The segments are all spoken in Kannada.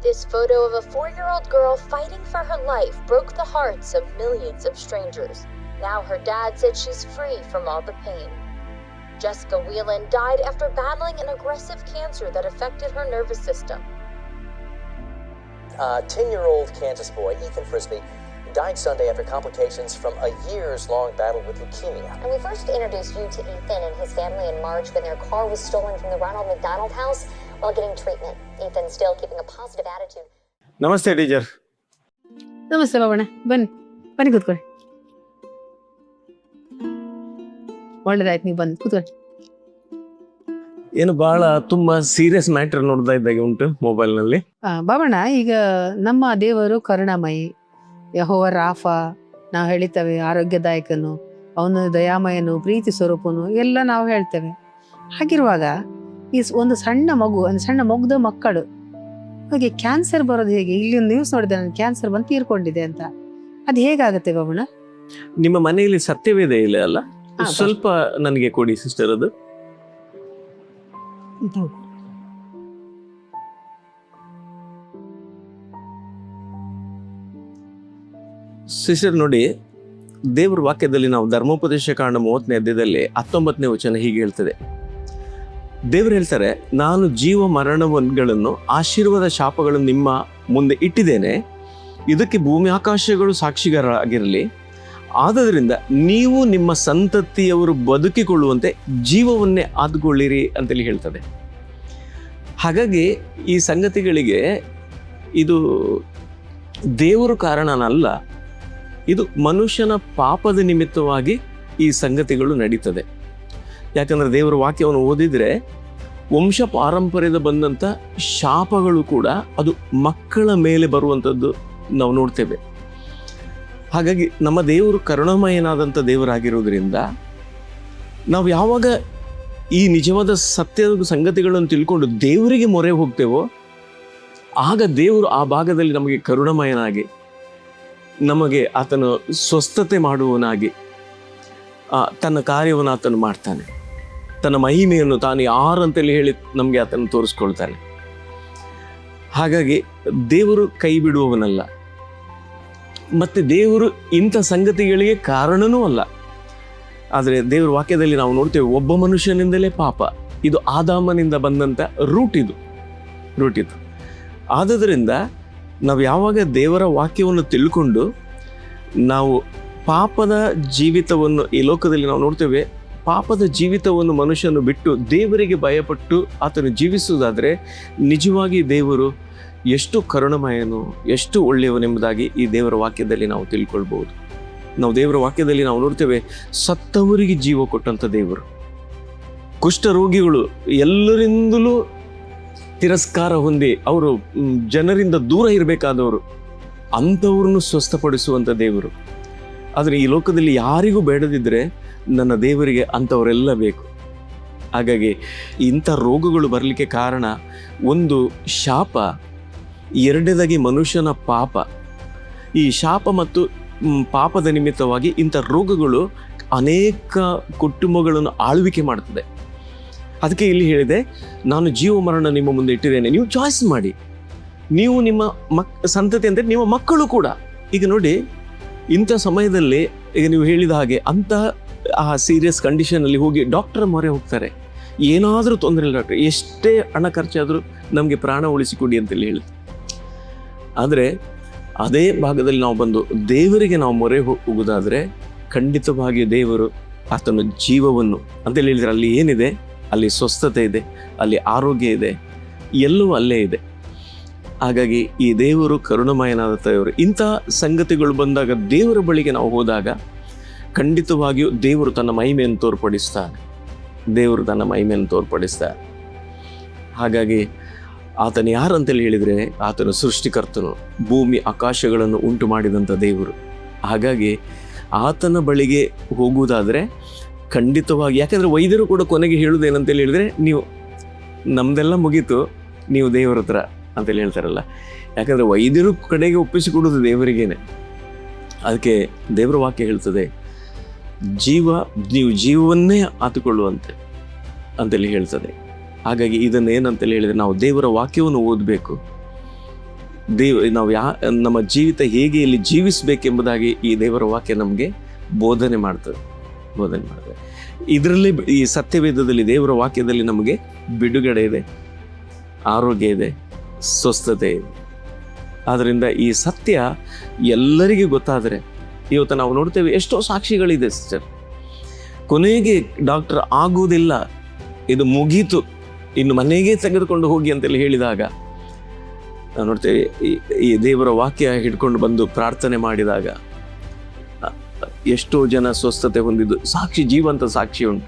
This photo of a four year old girl fighting for her life broke the hearts of millions of strangers. Now her dad said she's free from all the pain. Jessica Whelan died after battling an aggressive cancer that affected her nervous system. Uh, a 10 year old Kansas boy, Ethan Frisbee, died Sunday after complications from a years long battle with leukemia. And we first introduced you to Ethan and his family in March when their car was stolen from the Ronald McDonald House while getting treatment. Ethan's still keeping a positive attitude. ನಮಸ್ತೆ ಟೀಚರ್ ನಮಸ್ತೆ ಬಾಬಣ್ಣ ಬನ್ನಿ ಬನ್ನಿ ಕೂತ್ಕೊಳ್ಳಿ. ಒಳ್ಳೇದಾಯ್ತು ನೀವು ಬಂದು ಕೂತ್ಕೊಳ್ಳಿ. ಏನು ಬಹಳ ತುಂಬಾ ಸೀರಿಯಸ್ ಮ್ಯಾಟರ್ ನೋಡ್ತಾ ಇದ್ದಾಗೆ ಉಂಟು ಮೊಬೈಲ್ನಲ್ಲಿ. ಆ, ಬಾಬಣ್ಣ ಈಗ ನಮ್ಮ ದೇವರು ಕರುಣಾಮಯಿ ಯಹೋವ ರಾಫ ನಾವು ಹೇಳಿತೇವೆ ಆರೋಗ್ಯದಾಯಕನು ಅವನು ದಯಾಮಯನು ಪ್ರೀತಿ ಸ್ವರೂಪನು ಎಲ್ಲ ನಾವು ಹೇಳ್ತೇವೆ. ಹಾಗಿರುವಾಗ ಈ ಒಂದು ಸಣ್ಣ ಮಗು ಒಂದು ಸಣ್ಣ ಮಗುದ ಮಕ್ಕಳು. ಹಾಗೆ ಕ್ಯಾನ್ಸರ್ ಬರೋದು ಹೇಗೆ? ಇಲ್ಲಿ ಒಂದು ನ್ಯೂಸ್ ನೋಡಿದೆ ನಾನು ಕ್ಯಾನ್ಸರ್ ಬಂದು ತೀರ್ಕೊಂಡಿದೆ ಅಂತ. ಅದು ಹೇಗಾಗುತ್ತೆ ಬಾಬಣ್ಣ ನಿಮ್ಮ ಮನೆಯಲ್ಲಿ ಸತ್ಯವೇದ ಇಲ್ಲ ಅಲ್ಲ? ಸ್ವಲ್ಪ ನನಗೆ ಕೊಡಿ ಸಿಸ್ಟರ್ ಅದು. ಸಿಸ್ಟರ್ ನೋಡಿ ದೇವರ ವಾಕ್ಯದಲ್ಲಿ ನಾವು ಧರ್ಮೋಪದೇಶ ಕಾರಣ ಮೂವತ್ತನೇ ಅಧ್ಯಾಯದಲ್ಲಿ ಹತ್ತೊಂಬತ್ತನೇ ವಚನ ಹೀಗೆ ಹೇಳ್ತದೆ. ದೇವರು ಹೇಳ್ತಾರೆ, ನಾನು ಜೀವ ಮರಣಗಳನ್ನು ಆಶೀರ್ವಾದ ಶಾಪಗಳನ್ನು ನಿಮ್ಮ ಮುಂದೆ ಇಟ್ಟಿದ್ದೇನೆ. ಇದಕ್ಕೆ ಭೂಮಿ ಆಕಾಶಗಳು ಸಾಕ್ಷಿಗಾರರಾಗಿರಲಿ. ಆದ್ದರಿಂದ ನೀವು ನಿಮ್ಮ ಸಂತತಿಯವರು ಬದುಕಿಕೊಳ್ಳುವಂತೆ ಜೀವವನ್ನೇ ಆದುಕೊಳ್ಳಿರಿ ಅಂತೇಳಿ ಹೇಳ್ತದೆ. ಹಾಗಾಗಿ ಈ ಸಂಗತಿಗಳಿಗೆ ಇದು ದೇವರು ಕಾರಣನಲ್ಲ, ಇದು ಮನುಷ್ಯನ ಪಾಪದ ನಿಮಿತ್ತವಾಗಿ ಈ ಸಂಗತಿಗಳು ನಡೀತದೆ. ಯಾಕಂದ್ರೆ ದೇವರ ವಾಕ್ಯವನ್ನು ಓದಿದರೆ ವಂಶ ಪಾರಂಪರ್ಯದ ಬಂದಂಥ ಶಾಪಗಳು ಕೂಡ ಅದು ಮಕ್ಕಳ ಮೇಲೆ ಬರುವಂಥದ್ದು ನಾವು ನೋಡ್ತೇವೆ. ಹಾಗಾಗಿ ನಮ್ಮ ದೇವರು ಕರುಣಮಯನಾದಂಥ ದೇವರಾಗಿರೋದ್ರಿಂದ ನಾವು ಯಾವಾಗ ಈ ನಿಜವಾದ ಸತ್ಯದ ಸಂಗತಿಗಳನ್ನು ತಿಳ್ಕೊಂಡು ದೇವರಿಗೆ ಮೊರೆ ಹೋಗ್ತೇವೋ, ಆಗ ದೇವರು ಆ ಭಾಗದಲ್ಲಿ ನಮಗೆ ಕರುಣಮಯನಾಗಿ, ನಮಗೆ ಆತನು ಸ್ವಸ್ಥತೆ ಮಾಡುವವನಾಗಿ ತನ್ನ ಕಾರ್ಯವನ್ನು ಆತನು ಮಾಡ್ತಾನೆ. ತನ್ನ ಮಹಿಮೆಯನ್ನು ತಾನು ಯಾರು ಅಂತೇಳಿ ಹೇಳಿ ನಮಗೆ ಆತನು ತೋರಿಸ್ಕೊಳ್ತಾನೆ. ಹಾಗಾಗಿ ದೇವರು ಕೈ ಬಿಡುವವನಲ್ಲ. ಮತ್ತು ದೇವರು ಇಂಥ ಸಂಗತಿಗಳಿಗೆ ಕಾರಣನೂ ಅಲ್ಲ. ಆದರೆ ದೇವರ ವಾಕ್ಯದಲ್ಲಿ ನಾವು ನೋಡ್ತೇವೆ ಒಬ್ಬ ಮನುಷ್ಯನಿಂದಲೇ ಪಾಪ. ಇದು ಆದಾಮನಿಂದ ಬಂದಂಥ ರೂಟ್ ಇದು. ರೂಟ್ ಇದು. ಆದ್ದರಿಂದ ನಾವು ಯಾವಾಗ ದೇವರ ವಾಕ್ಯವನ್ನು ತಿಳ್ಕೊಂಡು ನಾವು ಪಾಪದ ಜೀವಿತವನ್ನು ಈ ಲೋಕದಲ್ಲಿ ನಾವು ನೋಡ್ತೇವೆ ಪಾಪದ ಜೀವಿತವನ್ನು ಮನುಷ್ಯನು ಬಿಟ್ಟು ದೇವರಿಗೆ ಭಯಪಟ್ಟು ಆತನು ಜೀವಿಸುವುದಾದರೆ ನಿಜವಾಗಿ ದೇವರು ಎಷ್ಟು ಕರುಣಮಯನು, ಎಷ್ಟು ಒಳ್ಳೆಯವನೆಂಬುದಾಗಿ ಈ ದೇವರ ವಾಕ್ಯದಲ್ಲಿ ನಾವು ತಿಳ್ಕೊಳ್ಬೋದು ನಾವು ದೇವರ ವಾಕ್ಯದಲ್ಲಿ ನಾವು ನೋಡ್ತೇವೆ, ಸತ್ತವರಿಗೆ ಜೀವ ಕೊಟ್ಟಂಥ ದೇವರು. ಕುಷ್ಠರೋಗಿಗಳು ಎಲ್ಲರಿಂದಲೂ ತಿರಸ್ಕಾರ ಹೊಂದಿ ಅವರು ಜನರಿಂದ ದೂರ ಇರಬೇಕಾದವರು, ಅಂಥವ್ರನ್ನು ಸ್ವಸ್ಥಪಡಿಸುವಂಥ ದೇವರು. ಆದರೆ ಈ ಲೋಕದಲ್ಲಿ ಯಾರಿಗೂ ಬೇಡದಿದ್ದರೆ ನನ್ನ ದೇವರಿಗೆ ಅಂಥವರೆಲ್ಲ ಬೇಕು. ಹಾಗಾಗಿ ಇಂಥ ರೋಗಗಳು ಬರಲಿಕ್ಕೆ ಕಾರಣ ಒಂದು ಶಾಪ, ಎರಡನೇದಾಗಿ ಮನುಷ್ಯನ ಪಾಪ. ಈ ಶಾಪ ಮತ್ತು ಪಾಪದ ನಿಮಿತ್ತವಾಗಿ ಇಂಥ ರೋಗಗಳು ಅನೇಕ ಕುಟುಂಬಗಳನ್ನು ಆಳ್ವಿಕೆ ಮಾಡ್ತದೆ. ಅದಕ್ಕೆ ಇಲ್ಲಿ ಹೇಳಿದೆ, ನಾನು ಜೀವ ಮರಣ ನಿಮ್ಮ ಮುಂದೆ ಇಟ್ಟಿದ್ದೇನೆ. ನೀವು ಚಾಯ್ಸ್ ಮಾಡಿ. ನೀವು ನಿಮ್ಮ ಮಕ್, ಸಂತತಿ ಅಂದರೆ ನಿಮ್ಮ ಮಕ್ಕಳು ಕೂಡ. ಈಗ ನೋಡಿ ಇಂಥ ಸಮಯದಲ್ಲಿ ಈಗ ನೀವು ಹೇಳಿದ ಹಾಗೆ ಅಂಥ, ಆ ಸೀರಿಯಸ್ ಕಂಡೀಷನಲ್ಲಿ ಹೋಗಿ ಡಾಕ್ಟರ್ ಮೊರೆ ಹೋಗ್ತಾರೆ. ಏನಾದರೂ ತೊಂದರೆ ಇಲ್ಲ ಡಾಕ್ಟರ್ ಎಷ್ಟೇ ಹಣ ಖರ್ಚಾದರೂ ನಮಗೆ ಪ್ರಾಣ ಉಳಿಸಿಕೊಡಿ ಅಂತೇಳಿ ಹೇಳುತ್ತೆ. ಆದರೆ ಅದೇ ಭಾಗದಲ್ಲಿ ನಾವು ಬಂದು ದೇವರಿಗೆ ನಾವು ಮೊರೆ ಹೋಗುವುದಾದರೆ ಖಂಡಿತವಾಗಿ ದೇವರು ಆತನ ಜೀವವನ್ನು ಅಂತೇಳಿ ಹೇಳಿದರೆ ಅಲ್ಲಿ ಏನಿದೆ? ಅಲ್ಲಿ ಸ್ವಸ್ಥತೆ ಇದೆ, ಅಲ್ಲಿ ಆರೋಗ್ಯ ಇದೆ, ಎಲ್ಲವೂ ಅಲ್ಲೇ ಇದೆ. ಹಾಗಾಗಿ ಈ ದೇವರು ಕರುಣಮಯನಾದ ದೇವರು. ಇಂಥ ಸಂಗತಿಗಳು ಬಂದಾಗ ದೇವರ ಬಳಿಗೆ ನಾವು ಹೋದಾಗ ಖಂಡಿತವಾಗಿಯೂ ದೇವರು ತನ್ನ ಮಹಿಮೆಯನ್ನು ತೋರ್ಪಡಿಸ್ತಾನೆ. ದೇವರು ತನ್ನ ಮಹಿಮೆಯನ್ನು ತೋರ್ಪಡಿಸ್ತಾನೆ. ಹಾಗಾಗಿ ಆತನು ಯಾರಂತೇಳಿ ಹೇಳಿದರೆ ಆತನು ಸೃಷ್ಟಿಕರ್ತನು, ಭೂಮಿ ಆಕಾಶಗಳನ್ನು ಉಂಟು ಮಾಡಿದಂಥ ದೇವರು. ಹಾಗಾಗಿ ಆತನ ಬಳಿಗೆ ಹೋಗುವುದಾದರೆ ಖಂಡಿತವಾಗಿ, ಯಾಕಂದರೆ ವೈದ್ಯರು ಕೂಡ ಕೊನೆಗೆ ಹೇಳುವುದೇನಂತೇಳಿ ಹೇಳಿದರೆ ನೀವು ನಮ್ದೆಲ್ಲ ಮುಗೀತು, ನೀವು ದೇವರ ಹತ್ರ. ಅಂತೇಳಿ ಹೇಳ್ತಾರಲ್ಲ. ಯಾಕಂದರೆ ವೈದ್ಯರು ಕಡೆಗೆ ಒಪ್ಪಿಸಿಕೊಡೋದು ದೇವರಿಗೇನೆ. ಅದಕ್ಕೆ ದೇವರ ವಾಕ್ಯ ಹೇಳ್ತದೆ, ಜೀವ, ನೀವು ಜೀವವನ್ನೇ ಆತುಕೊಳ್ಳುವಂತೆ ಅಂತೇಳಿ ಹೇಳ್ತದೆ. ಹಾಗಾಗಿ ಇದನ್ನು ಏನಂತೇಳಿ ಹೇಳಿದರೆ, ನಾವು ದೇವರ ವಾಕ್ಯವನ್ನು ಓದಬೇಕು. ದೇವ, ನಾವು ಯಾ, ನಮ್ಮ ಜೀವಿತ ಹೇಗೆ ಇಲ್ಲಿ ಜೀವಿಸಬೇಕೆಂಬುದಾಗಿ ಈ ದೇವರ ವಾಕ್ಯ ನಮಗೆ ಬೋಧನೆ ಮಾಡ್ತದೆ. ಬೋಧನೆ ಮಾಡ್ತದೆ. ಇದರಲ್ಲಿ ಈ ಸತ್ಯವೇದದಲ್ಲಿ ದೇವರ ವಾಕ್ಯದಲ್ಲಿ ನಮಗೆ ಬಿಡುಗಡೆ ಇದೆ, ಆರೋಗ್ಯ ಇದೆ ಸ್ವಸ್ಥತೆ. ಆದ್ದರಿಂದ ಈ ಸತ್ಯ ಎಲ್ಲರಿಗೂ ಗೊತ್ತಾದರೆ, ಇವತ್ತು ನಾವು ನೋಡ್ತೇವೆ ಎಷ್ಟೋ ಸಾಕ್ಷಿಗಳಿದೆ ಸಿಸ್ಟರ್ ಕೊನೆಗೆ ಡಾಕ್ಟರ್ ಆಗುವುದಿಲ್ಲ, ಇದು ಮುಗೀತು. ಇನ್ನು ಮನೆಗೆ ತೆಗೆದುಕೊಂಡು ಹೋಗಿ ಅಂತೇಳಿ ಹೇಳಿದಾಗ, ನಾವು ನೋಡ್ತೇವೆ ಈ ದೇವರ ವಾಕ್ಯ ಹಿಡ್ಕೊಂಡು ಬಂದು ಪ್ರಾರ್ಥನೆ ಮಾಡಿದಾಗ, ಎಷ್ಟೋ ಜನ ಸ್ವಸ್ಥತೆ ಹೊಂದಿದ್ದು, ಸಾಕ್ಷಿ, ಜೀವಂತ ಸಾಕ್ಷಿ ಉಂಟು.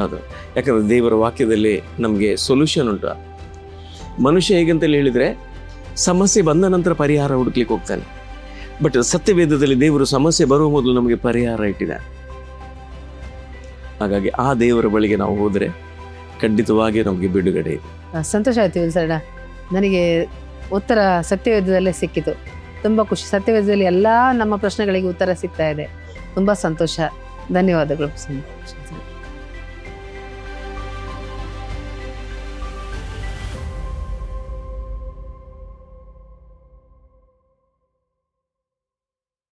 ಹೌದು ಯಾಕಂದರೆ ದೇವರ ವಾಕ್ಯದಲ್ಲಿ ನಮಗೆ ಸೊಲ್ಯೂಷನ್ ಉಂಟು. ಮನುಷ್ಯ ಹೇಗಂತೇಳಿ ಹೇಳಿದರೆ, ಸಮಸ್ಯೆ ಬಂದ ನಂತರ ಪರಿಹಾರ ಹುಡುಕ್ಲಿಕ್ಕೆ ಹೋಗ್ತಾನೆ. ಬಟ್ ಸತ್ಯವೇದದಲ್ಲಿ ದೇವರು ಸಮಸ್ಯೆ ಬರುವ ಮೊದಲು ನಮಗೆ ಪರಿಹಾರ ಇಟ್ಟಿದೆ. ಹಾಗಾಗಿ ಆ ದೇವರ ಬಳಿಗೆ ನಾವು ಹೋದರೆ ಖಂಡಿತವಾಗಿ ನಮಗೆ ಬಿಡುಗಡೆ ಇದೆ. ಸಂತೋಷ ಆಯ್ತು ಸರ್ ನನಗೆ ಉತ್ತರ ಸತ್ಯವೇದದಲ್ಲೇ ಸಿಕ್ಕಿತು. ತುಂಬ ಖುಷಿ. ಸತ್ಯವೇದದಲ್ಲಿ ಎಲ್ಲ ನಮ್ಮ ಪ್ರಶ್ನೆಗಳಿಗೆ ಉತ್ತರ ಸಿಗ್ತಾ ಇದೆ. ತುಂಬ ಸಂತೋಷ. ಧನ್ಯವಾದಗಳು.